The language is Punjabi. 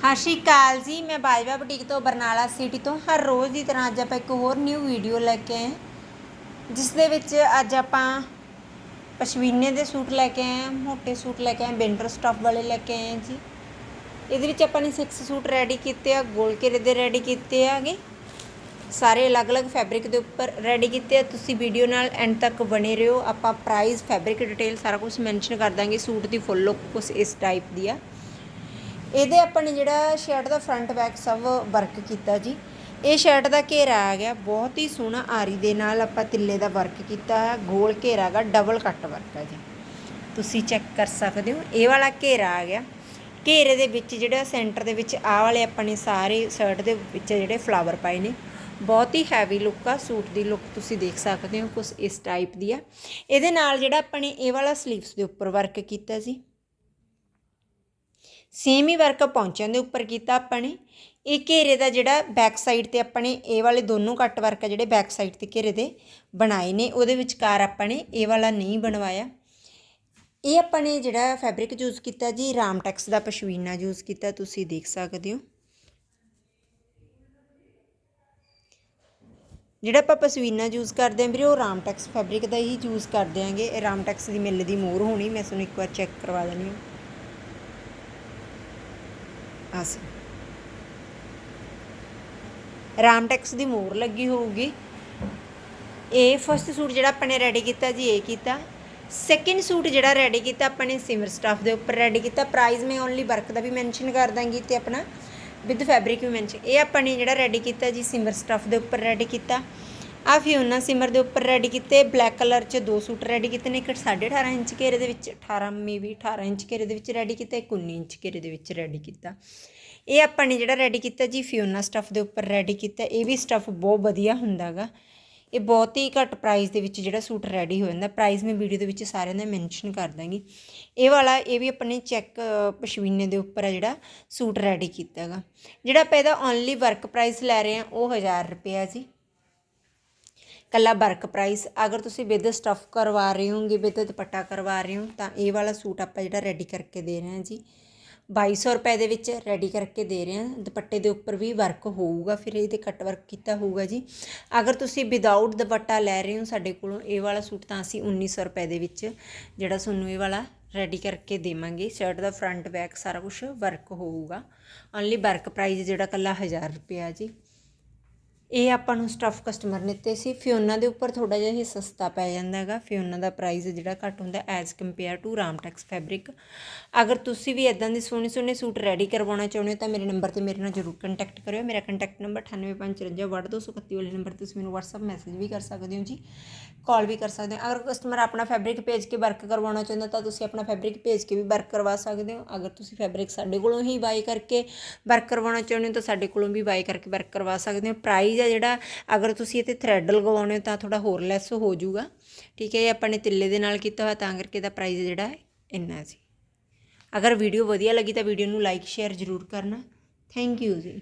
ਸਤਿ ਸ਼੍ਰੀ ਅਕਾਲ ਜੀ ਮੈਂ ਬਾਜਵਾ ਬੁਟੀਕ ਤੋਂ ਬਰਨਾਲਾ ਸਿਟੀ ਤੋਂ। ਹਰ ਰੋਜ਼ ਦੀ ਤਰ੍ਹਾਂ ਅੱਜ ਆਪਾਂ ਇੱਕ ਹੋਰ ਨਿਊ ਵੀਡੀਓ ਲੈ ਕੇ ਆਏ ਹਾਂ, ਜਿਸ ਦੇ ਵਿੱਚ ਅੱਜ ਆਪਾਂ ਪਸ਼ਮੀਨੇ ਦੇ ਸੂਟ ਲੈ ਕੇ ਆਏ ਹਾਂ ਮੋٹے ਸੂਟ ਲੈ ਕੇ ਆਏ ਵਿੰਟਰ ਸਟਫ ਵਾਲੇ ਲੈ ਕੇ ਆਏ ਹਾਂ ਜੀ। ਇਹਦੇ ਵਿੱਚ ਆਪਾਂ ਨੇ 6 ਸੂਟ ਰੈਡੀ ਕੀਤੇ ਆ ਗੋਲ ਘੇਰੇ ਦੇ ਰੈਡੀ ਕੀਤੇ ਆਗੇ। ਸਾਰੇ ਅਲੱਗ-ਅਲੱਗ ਫੈਬਰਿਕ ਦੇ ਉੱਪਰ ਰੈਡੀ ਕੀਤੇ ਆ। ਤੁਸੀਂ ਵੀਡੀਓ ਨਾਲ ਐਂਡ ਤੱਕ ਬਣੇ ਰਹੋ। ਆਪਾਂ ਪ੍ਰਾਈਸ ਫੈਬਰਿਕ ਡਿਟੇਲ ਸਾਰਾ ਕੁਝ ਮੈਂਸ਼ਨ ਕਰ ਦਾਂਗੇ। ਸੂਟ ਦੀ ਫੁੱਲ ਲੁੱਕ ਕੁਝ ਇਸ ਟਾਈਪ ਦੀ ਆ। ਇਹਦੇ ਆਪਾਂ ਨੇ ਜਿਹੜਾ ਸ਼ਰਟ ਦਾ ਫਰੰਟ ਬੈਕ ਸਭ ਵਰਕ ਕੀਤਾ ਜੀ। ਇਹ ਸ਼ਰਟ ਦਾ ਘੇਰਾ ਆ ਗਿਆ, ਬਹੁਤ ਹੀ ਸੋਹਣਾ ਆਰੀ ਦੇ ਨਾਲ ਆਪਾਂ ਤਿੱਲੇ ਦਾ ਵਰਕ ਕੀਤਾ ਹੈ, ਗੋਲ ਘੇਰਾ ਗਾ ਡਬਲ ਕੱਟ ਵਰਕ ਹੈ ਜੀ। ਤੁਸੀਂ ਚੈੱਕ ਕਰ ਸਕਦੇ ਹੋ, ਇਹ ਵਾਲਾ ਘੇਰਾ ਆ ਗਿਆ। ਘੇਰੇ ਦੇ ਵਿੱਚ ਜਿਹੜਾ ਸੈਂਟਰ ਦੇ ਵਿੱਚ ਆਹ ਵਾਲੇ ਆਪਾਂ ਨੇ ਸਾਰੇ ਸ਼ਰਟ ਦੇ ਵਿੱਚ ਜਿਹੜੇ ਫਲਾਵਰ ਪਾਏ ਨੇ। ਬਹੁਤ ਹੀ ਹੈਵੀ ਲੁੱਕ ਆ, ਸੂਟ ਦੀ ਲੁੱਕ ਤੁਸੀਂ ਦੇਖ ਸਕਦੇ ਹੋ ਕੁਝ ਇਸ ਟਾਈਪ ਦੀ ਆ। ਇਹਦੇ ਨਾਲ ਜਿਹੜਾ ਆਪਾਂ ਨੇ ਇਹ ਵਾਲਾ ਸਲੀਵਸ ਦੇ ਉੱਪਰ ਵਰਕ ਕੀਤਾ ਜੀ। ਸੇਮ ਹੀ ਵਰਕ ਪੌਂਚਿਆਂ ਦੇ ਉੱਪਰ ਕੀਤਾ ਆਪਾਂ ਨੇ। ਇਹ ਘੇਰੇ ਦਾ ਜਿਹੜਾ ਬੈਕ ਸਾਈਡ ਤੇ ਆਪਾਂ ਨੇ ਇਹ ਵਾਲੇ ਦੋਨੋਂ ਕੱਟ ਵਰਕ ਆ ਜਿਹੜੇ ਬੈਕ ਸਾਈਡ ਤੇ ਘੇਰੇ ਦੇ ਬਣਾਏ ਨੇ, ਉਹਦੇ ਵਿਚਕਾਰ ਆਪਾਂ ਨੇ ਇਹ ਵਾਲਾ ਨਹੀਂ ਬਣਵਾਇਆ। ਇਹ ਆਪਾਂ ਨੇ ਜਿਹੜਾ ਫੈਬਰਿਕ ਯੂਜ਼ ਕੀਤਾ ਜੀ ਰਾਮਟੈਕਸ ਦਾ ਪਸ਼ਮੀਨਾ ਯੂਜ਼ ਕੀਤਾ, ਤੁਸੀਂ ਦੇਖ ਸਕਦੇ ਹੋ। ਜਿਹੜਾ ਆਪਾਂ ਪਸ਼ਮੀਨਾ ਯੂਜ਼ ਕਰਦੇ ਆਂ ਵੀਰੇ, ਉਹ ਰਾਮਟੈਕਸ ਫੈਬਰਿਕ ਦਾ ਹੀ ਯੂਜ਼ ਕਰਦੇ ਆਂਗੇ ਇਹ ਰਾਮਟੈਕਸ ਦੀ ਮਿੱਲ ਦੀ ਮੋਹਰ ਹੋਣੀ, ਮੈਂ ਤੁਹਾਨੂੰ ਇੱਕ ਵਾਰ ਚੈੱਕ ਕਰਵਾ ਦਿੰਦੀ ਹਾਂ। ਆਸ ਰਾਮਟੈਕਸ ਦੀ ਮੋਰ ਲੱਗੀ ਹੋਊਗੀ। ਇਹ ਫਸਟ ਸੂਟ ਜਿਹੜਾ ਆਪਾਂ ਨੇ ਰੈਡੀ ਕੀਤਾ ਜੀ ਇਹ ਕੀਤਾ। ਸੈਕਿੰਡ ਸੂਟ ਜਿਹੜਾ ਰੈਡੀ ਕੀਤਾ, ਆਪਾਂ ਨੇ ਸਿਮਰ ਸਟਫ ਦੇ ਉੱਪਰ ਰੈਡੀ ਕੀਤਾ। ਪ੍ਰਾਈਸ ਮੈਂ ਓਨਲੀ ਵਰਕ ਦਾ ਵੀ ਮੈਂਸ਼ਨ ਕਰ ਦਾਂਗੀ ਤੇ ਆਪਣਾ ਵਿਦ ਫੈਬਰਿਕ ਵੀ ਮੈਂਸ਼ਨ ਇਹ ਆਪਾਂ ਨੇ ਜਿਹੜਾ ਰੈਡੀ ਕੀਤਾ ਜੀ ਸਿਮਰ ਸਟਫ ਦੇ ਉੱਪਰ ਰੈਡੀ ਕੀਤਾ। ਆ ਫਿਓਨਾ ਸਿਮਰ ਦੇ ਉੱਪਰ ਰੈਡੀ ਕੀਤੇ ਬਲੈਕ ਕਲਰ 'ਚ ਦੋ ਸੂਟ ਰੈਡੀ ਕੀਤੇ ਨੇ, ਇੱਕ 18.5 ਇੰਚ ਘੇਰੇ ਦੇ ਵਿੱਚ 18 ਮੇਬੀ 18 ਇੰਚ ਘੇਰੇ ਦੇ ਵਿੱਚ ਰੈਡੀ ਕੀਤਾ, ਇੱਕ 19 ਇੰਚ ਘੇਰੇ ਦੇ ਵਿੱਚ ਰੈਡੀ ਕੀਤਾ। ਇਹ ਆਪਾਂ ਨੇ ਜਿਹੜਾ ਰੈਡੀ ਕੀਤਾ ਜੀ ਫਿਓਨਾ ਸਟਫ ਦੇ ਉੱਪਰ ਰੈਡੀ ਕੀਤਾ, ਇਹ ਵੀ ਸਟਫ ਬਹੁਤ ਵਧੀਆ ਹੁੰਦਾਗਾ ਇਹ ਬਹੁਤ ਹੀ ਘੱਟ ਪ੍ਰਾਈਸ ਦੇ ਵਿੱਚ ਜਿਹੜਾ ਸੂਟ ਰੈਡੀ ਹੋ ਜਾਂਦਾ ਪ੍ਰਾਈਸ ਮੈਂ ਵੀਡੀਓ ਦੇ ਵਿੱਚ ਸਾਰਿਆਂ ਦਾ ਮੈਂਸ਼ਨ ਕਰ ਦਾਂਗੀ। ਇਹ ਵਾਲਾ, ਇਹ ਵੀ ਆਪਣੇ ਚੈੱਕ ਪਸ਼ਮੀਨੇ ਦੇ ਉੱਪਰ ਆ ਜਿਹੜਾ ਸੂਟ ਰੈਡੀ ਕੀਤਾ ਹੈਗਾ ਜਿਹੜਾ ਆਪਾਂ ਇਹਦਾ ਓਨਲੀ ਵਰਕ ਪ੍ਰਾਈਸ ਲੈ ਰਹੇ ਆ ਉਹ 1000 ਰੁਪਏ ਜੀ। ਕੱਲਾ ਵਰਕ ਪ੍ਰਾਈਸ, ਅਗਰ ਤੁਸੀਂ ਵਿਦ ਸਟਫ ਕਰਵਾ ਰਹੇ ਹੋਗੇ ਵਿਦ ਦੁਪੱਟਾ ਕਰਵਾ ਰਹੇ ਹੋ, ਤਾਂ ਇਹ ਵਾਲਾ ਸੂਟ ਆਪਾਂ ਜਿਹੜਾ ਰੈਡੀ ਕਰਕੇ ਦੇ ਰਹੇ ਹਾਂ ਜੀ। 2200 ਰੁਪਏ ਦੇ ਵਿੱਚ ਰੈਡੀ ਕਰਕੇ ਦੇ ਰਹੇ ਹਾਂ। ਦੁਪੱਟੇ ਦੇ ਉੱਪਰ ਵੀ ਵਰਕ ਹੋਊਗਾ, ਫਿਰ ਇਹਦੇ ਕੱਟ ਵਰਕ ਕੀਤਾ ਹੋਊਗਾ ਜੀ। ਅਗਰ ਤੁਸੀਂ ਵਿਦਆਊਟ ਦੁਪੱਟਾ ਲੈ ਰਹੇ ਹੋ ਸਾਡੇ ਕੋਲੋਂ, ਇਹ ਵਾਲਾ ਸੂਟ ਤਾਂ ਅਸੀਂ 1900 ਰੁਪਏ ਦੇ ਵਿੱਚ ਜਿਹੜਾ ਤੁਹਾਨੂੰ ਇਹ ਵਾਲਾ ਰੈਡੀ ਕਰਕੇ ਦੇਵਾਂਗੇ। ਸ਼ਰਟ ਦਾ ਫਰੰਟ ਬੈਕ ਸਾਰਾ ਕੁਝ ਵਰਕ ਹੋਊਗਾ। ਓਨਲੀ ਵਰਕ ਪ੍ਰਾਈਸ ਜਿਹੜਾ ਕੱਲਾ 1000 ਰੁਪਏ ਜੀ। ਇਹ ਆਪਾਂ ਨੂੰ ਸਟਫ ਕਸਟਮਰ ਨੇ ਤੇ ਸੀ। ਫਿਓਨਾ ਦੇ ਉੱਪਰ ਥੋੜਾ ਜਿਹਾ ਹੀ ਸਸਤਾ ਪੈ ਜਾਂਦਾ ਹੈਗਾ। ਫਿਓਨਾ ਦਾ ਪ੍ਰਾਈਸ ਜਿਹੜਾ ਘੱਟ ਹੁੰਦਾ as compare to Ramtex fabric ਅਗਰ ਤੁਸੀਂ ਵੀ ਇਦਾਂ ਦੇ ਸੋਹਣੇ ਸੋਹਣੇ ਸੂਟ ਰੈਡੀ ਕਰਵਾਉਣਾ ਚਾਹੁੰਦੇ ਹੋ, ਤਾਂ ਮੇਰੇ ਨੰਬਰ ਤੇ ਮੇਰੇ ਨਾਲ ਜ਼ਰੂਰ ਕੰਟੈਕਟ ਕਰਿਓ। ਮੇਰਾ ਕੰਟੈਕਟ ਨੰਬਰ 9855 ਵਾਲੇ ਨੰਬਰ ਤੇ ਤੁਸੀਂ ਮੈਨੂੰ WhatsApp ਮੈਸੇਜ ਵੀ ਕਰ ਸਕਦੇ ਹੋ ਜੀ। ਕਾਲ ਵੀ ਕਰ ਸਕਦੇ ਹੋ। ਅਗਰ ਕਸਟਮਰ ਆਪਣਾ ਫੈਬਰਿਕ ਭੇਜ ਕੇ ਵਰਕ ਕਰਵਾਉਣਾ ਚਾਹੁੰਦਾ, ਤਾਂ ਤੁਸੀਂ ਆਪਣਾ ਫੈਬਰਿਕ ਭੇਜ ਕੇ ਵੀ ਵਰਕ ਕਰਵਾ ਸਕਦੇ ਹੋ। ਅਗਰ ਤੁਸੀਂ ਫੈਬਰਿਕ ਸਾਡੇ ਕੋਲੋਂ ਹੀ ਬਾਈ ਕਰਕੇ ਵਰਕ ਕਰਵਾਉਣਾ ਚਾਹੁੰਦੇ ਹੋ, ਤਾਂ ਸਾਡੇ ਕੋਲੋਂ ਵੀ ਬਾਈ ਕਰਕੇ ਵਰਕ ਕਰਵਾ ਸਕਦੇ ਹੋ। ਪ੍ਰਾਈਸ ਆ ਜਿਹੜਾ ਅਗਰ ਤੁਸੀਂ ਇਹਤੇ ਥ੍ਰੈਡ ਲਗਵਾਉਣੇ ਹੋ ਤਾਂ ਥੋੜਾ ਹੋਰ ਲੈਸ ਹੋ ਜਾਊਗਾ ਠੀਕ ਹੈ, ਇਹ ਆਪਾਂ ਨੇ ਤਿੱਲੇ ਦੇ ਨਾਲ ਕੀਤਾ ਹੋਇਆ, ਤਾਂ ਕਰਕੇ ਦਾ ਪ੍ਰਾਈਸ ਜਿਹੜਾ ਹੈ ਇੰਨਾ ਸੀ। ਅਗਰ ਵੀਡੀਓ ਵਧੀਆ ਲੱਗੀ ਤਾਂ ਵੀਡੀਓ ਨੂੰ ਲਾਈਕ ਸ਼ੇਅਰ ਜ਼ਰੂਰ ਕਰਨਾ। ਥੈਂਕ ਯੂ ਜੀ।